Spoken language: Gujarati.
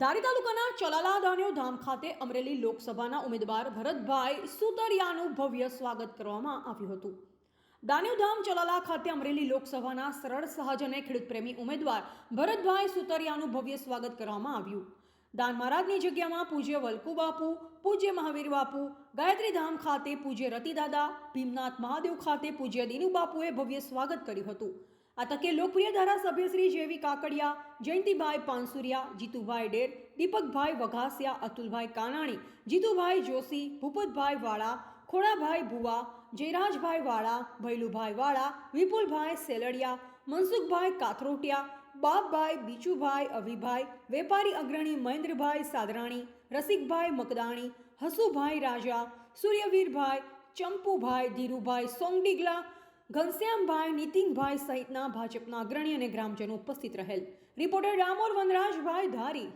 ધારી તાલુકાના ચલાલા દાન્યો ધામ ખાતે અમરેલી લોકસભાના ઉમેદવાર ભરતભાઈ સુતરિયાનું ભવ્ય સ્વાગત કરવામાં આવ્યું હતું. દાન્યોધામ ચલાલા ખાતે અમરેલી લોકસભાના સરળ સહજ અને ખેડૂત પ્રેમી ઉમેદવાર ભરતભાઈ સુતરિયાનું ભવ્ય સ્વાગત કરવામાં આવ્યું. દાન મહારાજની જગ્યામાં પૂજ્ય વલ્કુ બાપુ, પૂજ્ય મહાવીર બાપુ, ગાયત્રી ધામ ખાતે પૂજ્ય રતિદાદા, ભીમનાથ મહાદેવ ખાતે પૂજ્ય દીનુ બાપુએ ભવ્ય સ્વાગત કર્યું હતું. આ તકે લોકપ્રિય ધારાસભ્ય શ્રી જેવી કાકડિયા, જયંતિભાઈ પાનસુરિયા, જીતુભાઈ ડેર, દીપકભાઈ વઘાસિયા, અતુલભાઈ કાનાણી, જીતુભાઈ જોશી, ભૂપતભાઈ વાળા, ખોડાભાઈ ભુવા, જયરાજભાઈ વાળા, ભૈલુભાઈ વાળા, વિપુલભાઈ સેલડિયા, મનસુખભાઈ કાથરોટિયા, બાપભાઈ બીચુભાઈ અવિભાઈ વેપારી અગ્રણી મહેન્દ્રભાઈ સાદરાણી, રસિકભાઈ મકદાણી, હસુભાઈ રાજા, સૂર્યવીરભાઈ, ચંપુભાઈ ધીરુભાઈ સોંગડીગલા ઘનશ્યામભાઈ નીતિનભાઈ સહિતના ભાજપના અગ્રણી અને ગ્રામજનો ઉપસ્થિત રહેલ. રિપોર્ટર ડામોર વનરાજભાઈ ધારી.